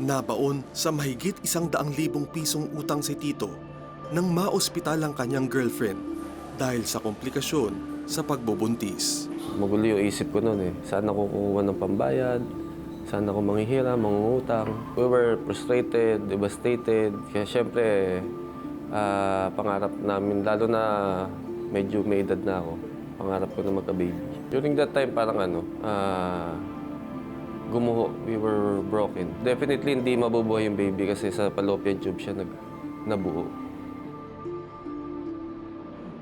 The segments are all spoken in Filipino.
Nabaon sa mahigit isang daang libong pisong utang si Tito nang maospital ang kanyang girlfriend dahil sa komplikasyon sa pagbubuntis. Magulo yung isip ko noon eh. Saan ako kukuha ng pambayad? Saan ako manghihira, mangungutang? We were frustrated, devastated. Kaya syempre, ah, pangarap namin, lalo na medyo may edad na ako, pangarap ko na magka-baby. During that time, parang ano, ah, gumuho. We were broken. Definitely hindi mabubuhay yung baby kasi sa fallopian tube siya nag, nabuo.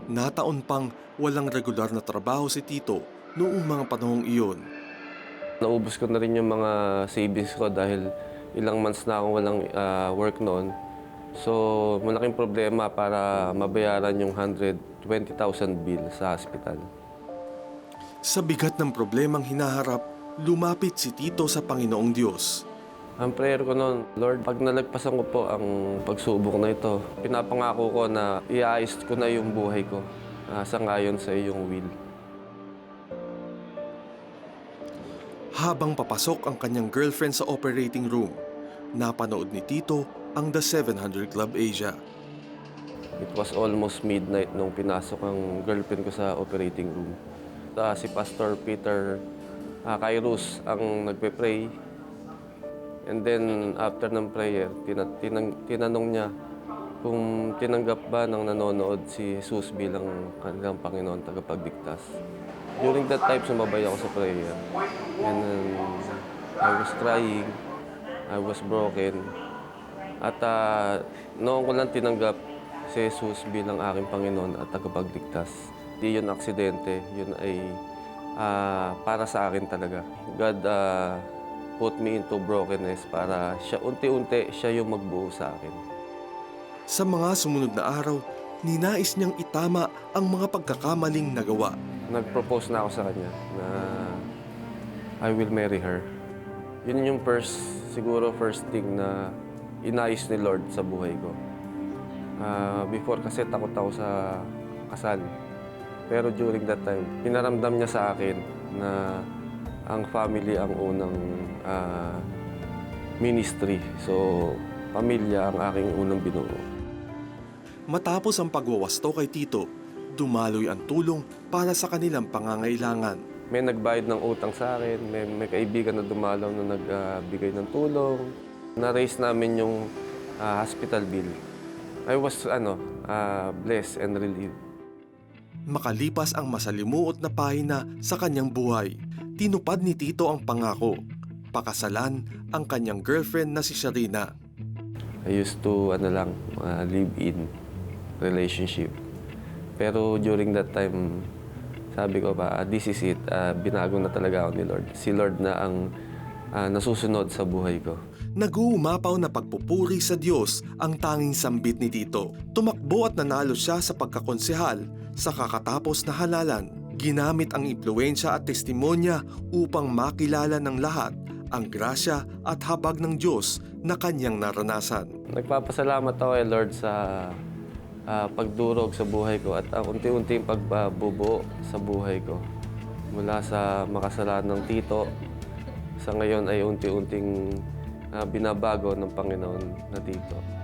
Nataon pang walang regular na trabaho si Tito noong mga panahong iyon. Naubos ko na rin yung mga savings ko dahil ilang months na akong walang ah, work noon. So, malaking problema para mabayaran yung 120,000 bill sa hospital. Sa bigat ng problemang hinaharap, lumapit si Tito sa Panginoong Diyos. Ang prayer ko noon, Lord, pag nalagpasan ko po ang pagsubok na ito, pinapangako ko na iayos ko na yung buhay ko ah, sa ngayon sa iyong will. Habang papasok ang kanyang girlfriend sa operating room, napanood ni Tito ang The 700 Club Asia. It was almost midnight nung pinasok ang girlfriend ko sa operating room. Ah, si Pastor Peter uh, Kairos ang nagpe-pray. And then after ng prayer, tina- tinang- tinanong niya kung tinanggap ba ng nanonood si Jesus bilang kanilang Panginoon tagapagligtas. During that time, sumabay ako sa prayer. And then, I was crying. I was broken. At uh, noong ko lang tinanggap si Jesus bilang aking Panginoon at tagapagligtas. Di yun aksidente, yun ay ah, para sa akin talaga. God ah, put me into brokenness para siya unti-unti siya yung magbuo sa akin. Sa mga sumunod na araw, ninais niyang itama ang mga pagkakamaling nagawa. Nag-propose na ako sa kanya na I will marry her. Yun yung first, siguro first thing na inayos ni Lord sa buhay ko. Ah, before kasi takot ako sa kasal. Pero during that time, pinaramdam niya sa akin na ang family ang unang ah, ministry. So, pamilya ang aking unang binuo. Matapos ang pagwawasto kay Tito, dumaloy ang tulong para sa kanilang pangangailangan. May nagbayad ng utang sa akin, may, may kaibigan na dumalaw na nagbigay ng tulong. Na-raise namin yung ah, hospital bill. I was ano, ah, blessed and relieved. Makalipas ang masalimuot na pahina sa kanyang buhay, tinupad ni Tito ang pangako. Pakasalan ang kanyang girlfriend na si Sharina. I used to ano lang, ah, live-in relationship. Pero during that time, sabi ko pa, ah, this is it. Ah, binago na talaga ako ni Lord. Si Lord na ang ah, nasusunod sa buhay ko. Nag-uumapaw na pagpupuri sa Diyos ang tanging sambit ni Tito. Tumakbo at nanalo siya sa pagkakonsehal sa kakatapos na halalan. Ginamit ang impluensya at testimonya upang makilala ng lahat ang grasya at habag ng Diyos na kanyang naranasan. Nagpapasalamat ako kay Lord sa ah, pagdurog sa buhay ko at ang unti-unting pagbabubuo sa buhay ko. Mula sa makasalan ng tito, sa ngayon ay unti-unting ah, binabago ng Panginoon na tito.